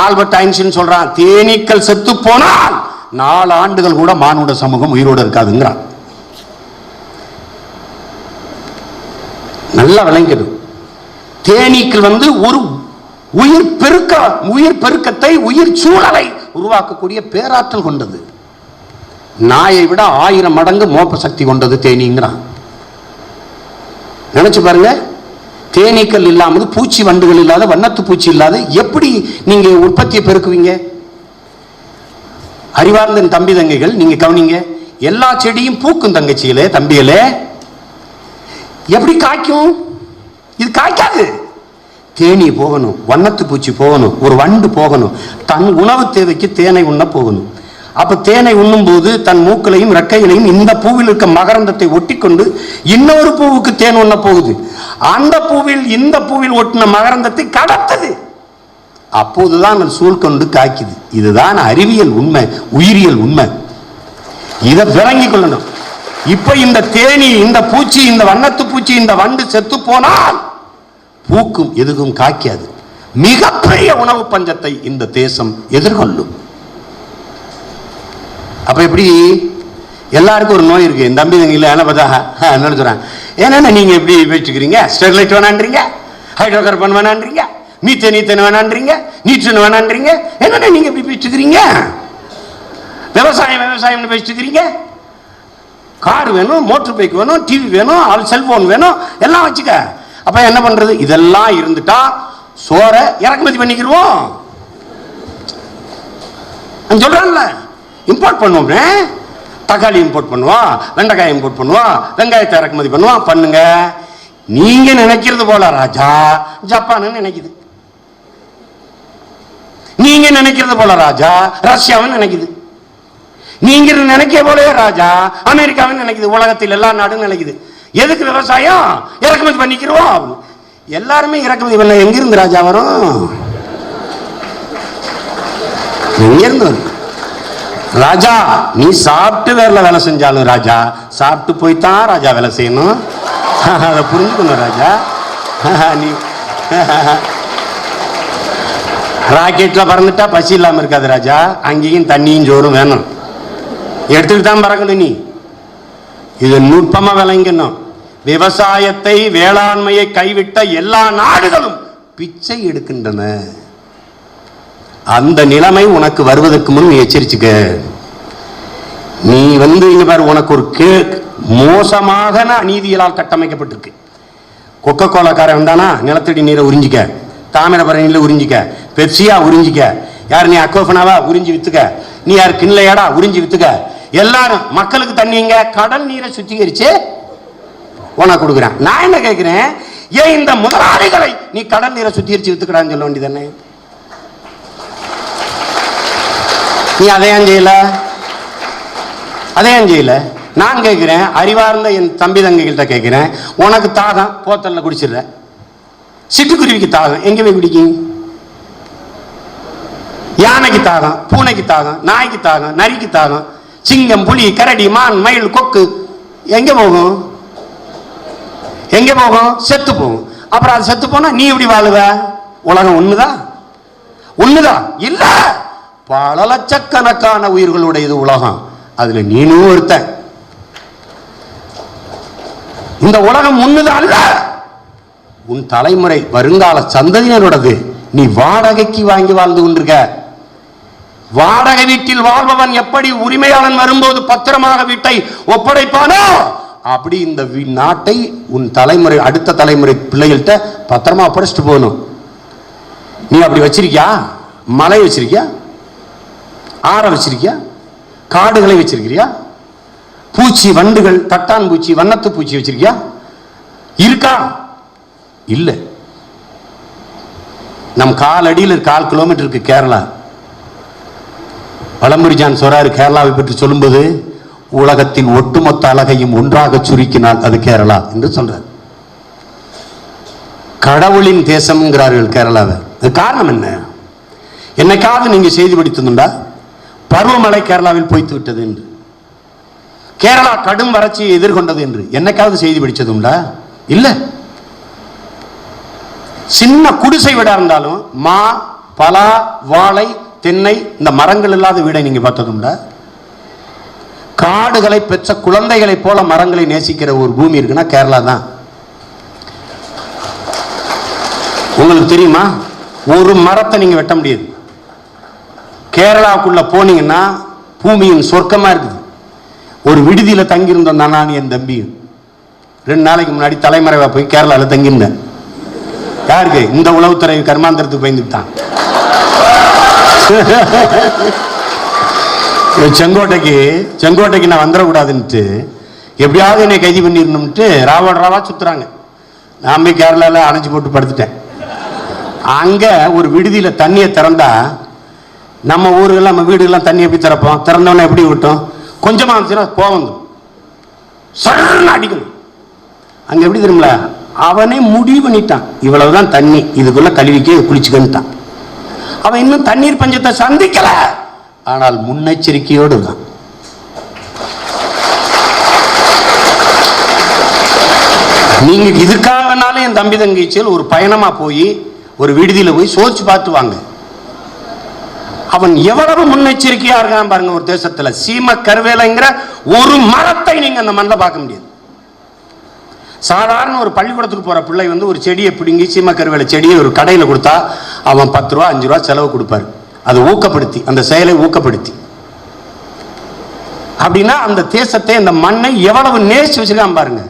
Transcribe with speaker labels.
Speaker 1: Albert Einstein சொல்றான் தேனீக்கள் செத்து போனால் நாலு ஆண்டுகள் கூட மானுட சமூகம் உயிரோடு இருக்காதுங்கிறான். நல்லா விளங்கிடும் தேனீக்கள் வந்து ஒரு உயிர் பெருக்க உயிர் பெருக்கத்தை உயிர் சூழலை உருவாக்கக்கூடிய பேராற்றல் கொண்டது. நாயை விட ஆயிரம் மடங்கு மோப்ப சக்தி கொண்டது தேனீங்கிறான். நினைச்சு பாருங்க தேனீக்கள் இல்லாமல் பூச்சி வண்டுகள் இல்லாத வண்ணத்து பூச்சி இல்லாத எப்படி நீங்கள் உற்பத்தியை பெருக்குவீங்க? அறிவார்ந்த என் தம்பி தங்கைகள் நீங்கள் கவனிங்க எல்லா செடியும் பூக்கும் தங்கச்சியிலே தம்பிகளே. எப்படி காய்க்கும்? இது காய்க்காது. தேனி போகணும் வண்ணத்து பூச்சி போகணும் ஒரு வண்டு போகணும் தன் உணவு தேவைக்கு தேனை உண்ண போகணும். அப்ப தேனை உண்ணும்போது தன் மூக்களையும் ரெக்கைகளையும் இந்த பூவில் இருக்க மகரந்தத்தை ஒட்டிக்கொண்டு இன்னொரு பூவுக்கு தேன் உண்ண போகுது. அந்த பூவில் இந்த பூவில் ஒட்டின மகரந்தத்தை கடத்தது. அப்போதுதான் அது சூழ் கொண்டு காய்க்குது. இதுதான் அறிவியல் உண்மை உயிரியல் உண்மை. இதை விளங்கி கொள்ளணும். இப்ப இந்த தேனி இந்த பூச்சி இந்த வண்ணத்து பூச்சி இந்த வண்டு செத்து போனால் பூக்கும் எதுவும் காய்க்காது. மிகப்பெரிய உணவு பஞ்சத்தை இந்த தேசம் எதிர்கொள்ளும். அப்போ எப்படி? எல்லாருக்கும் ஒரு நோய் இருக்குது தம்பி தங்கில என்ன பார்த்தா ஆ, சொல்கிறாங்க சொல்றாங்க ஏன்னா நீங்கள் எப்படி வச்சுக்கிறீங்க ஸ்டெர்லைட் வேணான்றீங்க? ஹைட்ரோ கார்பன் வேணான்றீங்க? மீத்த நீத்தேன் வேணான்றீங்க? நீச்சன் வேணான்றீங்க? என்னென்ன நீங்கள் எப்படி வச்சுக்கிறீங்க விவசாயம் விவசாயம்னு வச்சுக்கிறீங்க கார் வேணும் மோட்டர் பைக் வேணும் டிவி வேணும் அவள் செல்ஃபோன் வேணும். எல்லாம் வச்சுக்க. அப்போ என்ன பண்ணுறது இதெல்லாம் இருந்துட்டா சோறை இறக்குமதி பண்ணிக்கிருவோம். சொல்கிறேன்ல இம்போர்ட் பண்ணுவோம்னே தக்காளி இம்போர்ட் பண்ணுவோம் வெண்டைக்காய் இம்போர்ட் பண்ணுவோம் வெங்காயத்தை இறக்குமதி பண்ணுவோம் பண்ணுங்க. நீங்க நினைக்கிறது போல ராஜா ஜப்பான் நினைக்குது. நீங்க நினைக்கிறது போல ராஜா ரஷ்யாவும் நினைக்குது. நீங்க நினைக்க போலயே ராஜா அமெரிக்காவும் நினைக்குது உலகத்தில் எல்லா நாடும் நினைக்குது. எதுக்கு விவசாயம்? இறக்குமதி பண்ணிக்கிறோம் எல்லாருமே இறக்குமதி பண்ண எங்கிருந்து ராஜா வரும்? எங்கிருந்து வரும்? ராஜா நீ சாப்பிட்டு வேற வேலை செஞ்சாலும் ராஜா சாப்பிட்டு போய் தான் ராஜா வேலை செய்யணும். அதை புரிஞ்சுக்கணும் ராஜா. நீ ராக்கெட்டில் பறந்துட்டா பசி இல்லாமல் இருக்காது ராஜா. அங்கேயும் தண்ணியும் சோறும் வேணும். எடுத்துட்டு தான் பறக்கணும் நீ. இது நுட்பமாக விளங்கணும். விவசாயத்தை வேளாண்மையை கைவிட்ட எல்லா நாடுகளும் பிச்சை எடுக்கின்றன. அந்த நிலைமை உனக்கு வருவதற்கு முன் நீ எச்சரிச்சுக்க. நீ வந்து இங்க பாரு உனக்கு ஒரு கே மோசமாக அநீதியலால் கட்டமைக்கப்பட்டிருக்கு. கொக்கோ கோலாக்காரன் வந்தானா நிலத்தடி நீரை உறிஞ்சிக்க. தாமிரபரணியில் உறிஞ்சிக்க. பெப்சியா உறிஞ்சிக்க. யார் நீ அக்கோஃபனாவா உறிஞ்சி வித்துக்க. நீ யார் கிண்லையாடா உறிஞ்சி வித்துக்க. எல்லாரும் மக்களுக்கு தண்ணிங்க கடல் நீரை சுத்திகரிச்சு உனக்கு கொடுக்குறேன். நான் என்ன கேட்குறேன் ஏன் இந்த முதலாளிகளை நீ கடல் நீரை சுத்திகரிச்சு வித்துக்கடான்னு சொல்ல வேண்டியதானே நீ அதையான் செய்யல? அதையான் செய்யல? நான் கேட்குறேன் அறிவார்ந்த என் தம்பி தங்கைகள்கிட்ட கேட்குறேன் உனக்கு தாகம் போத்தல்ல குடிச்சிடுற. சிட்டுக்குருவிக்கு தாகம் எங்கே போய் குடிக்கும் யானைக்கு தாகம் பூனைக்கு தாகம் நாய்க்கு தாகம் நரிக்கு தாகம் சிங்கம் புலி கரடி மான் மயில் கொக்கு எங்கே போகும்? எங்கே போகும்? செத்து போகும். அப்புறம் அது செத்து போனால் நீ எப்படி வாழுவ? உலகம் ஒன்றுதான் ஒன்றுதான் இல்லை! பல லட்சக்கணக்கான உயிர்களுடைய இது உலகம். அதுல நீனும் ஒருத்தன். இந்த உலகம் ஒண்ணுதான் அல்ல உன் தலைமுறை வருங்கால சந்ததியினரோடது. நீ வாடகைக்கு வாங்கி வாழ்ந்து கொண்டிருக்க. வாடகை வீட்டில் வாழ்பவன் எப்படி உரிமையாளன் வரும்போது பத்திரமாக வீட்டை ஒப்படைப்பானோ அப்படி இந்த நாட்டை உன் தலைமுறை அடுத்த தலைமுறை பிள்ளைகள்கிட்ட பத்திரமா ஒப்படைச்சிட்டு போகணும். நீ அப்படி வச்சிருக்கியா? மலை வச்சிருக்கியா? ஆற வச்சிருக்கியா காடுகளை வச்சிருக்கிறியா? பூச்சி வண்டுகள் தட்டான் பூச்சி வண்ணத்து பூச்சி வச்சிருக்கியா? இருக்கா? இல்லை. நம் கால் அடியில் கால் கிலோமீட்டருக்கு கேரளா. பழம்புரிஜான் சொல்றாரு கேரளாவை பற்றி சொல்லும்போது உலகத்தின் ஒட்டுமொத்த அழகையும் ஒன்றாக சுருக்கினால் அது கேரளா என்று சொல்றார். கடவுளின் தேசம்ங்கிறார்கள் கேரளாவை. அது காரணம் என்ன? என்னைக்காவது நீங்க செய்தி படித்ததுண்டா பருவமழை கேரளாவில் பொய்த்து விட்டது என்று. கேரளா கடும் வறட்சியை எதிர்கொண்டது என்று. என்னைக்காவது செய்தி படிச்சதுண்டா? இல்லை. சின்ன குடிசை வீடாக இருந்தாலும் மா பலா வாழை தென்னை இந்த மரங்கள் இல்லாத வீடை நீங்கள் பார்த்ததுண்டா? காடுகளை பெற்ற குழந்தைகளைப் போல மரங்களை நேசிக்கிற ஒரு பூமி இருக்குன்னா கேரளா தான். உங்களுக்கு தெரியுமா? ஒரு மரத்தை நீங்கள் வெட்ட முடியாது. கேரளாவுக்குள்ளே போனீங்கன்னா பூமியின் சொர்க்கமாக இருக்குது. ஒரு விடுதியில் தங்கியிருந்தோம் நானும் என் தம்பியும் ரெண்டு நாளைக்கு முன்னாடி தலைமறைவாக போய் கேரளாவில் தங்கியிருந்தேன். யாருக்கு? இந்த உளவுத்துறை கர்மாந்திரத்துக்கு பயந்துட்டான் செங்கோட்டைக்கு செங்கோட்டைக்கு நான் வந்துடக்கூடாதுன்ட்டு எப்படியாவது என்னை கைது பண்ணிடணும்ட்டு ராவோட ராவா சுற்றுறாங்க நான் போய் கேரளாவில் அணைஞ்சு போட்டு படுத்துட்டேன். அங்கே ஒரு விடுதியில் தண்ணியை திறந்தால் நம்ம ஊர்கள் நம்ம வீடுகள்லாம் தண்ணி எப்படி திறப்போம்? திறந்தவொடனே எப்படி விட்டோம்? கொஞ்சமாக இருந்துச்சுன்னா கோவம் வந்துடும். அடிக்கணும். அங்கே எப்படி தெரியுமில அவனே முடிவு பண்ணிட்டான். இவ்வளவுதான் தண்ணி. இதுக்குள்ள கழுவிக்கே குளிச்சுக்கன்ட்டான். அவன் இன்னும் தண்ணீர் பஞ்சத்தை சந்திக்கல. ஆனால் முன்னெச்சரிக்கையோடு தான் நீங்க இதுக்காகனாலும் என் தம்பி தங்கச்சியில் ஒரு பயணமா போய் ஒரு விடுதியில் போய் சோதிச்சு பார்த்து வாங்க. அவன் எவ்வளவு முன்னெச்சரிக்கையா இருக்கான் பாருங்க ஒரு தேசத்துல. சீம கருவேலைங்கிற ஒரு மரத்தை நீங்க அந்த மண்ணில் பார்க்க முடியாது. சாதாரண ஒரு பள்ளிக்கூடத்துக்கு போற பிள்ளை வந்து ஒரு செடியை பிடுங்கி சீம கருவேலை செடியை ஒரு கடையில் கொடுத்தா அவன் பத்து ரூபா அஞ்சு ரூபா செலவு கொடுப்பாரு. அதை ஊக்கப்படுத்தி அந்த செயலை ஊக்கப்படுத்தி. அப்படின்னா அந்த தேசத்தை அந்த மண்ணை எவ்வளவு நேசிச்சு வச்சிருக்கான் பாருங்க.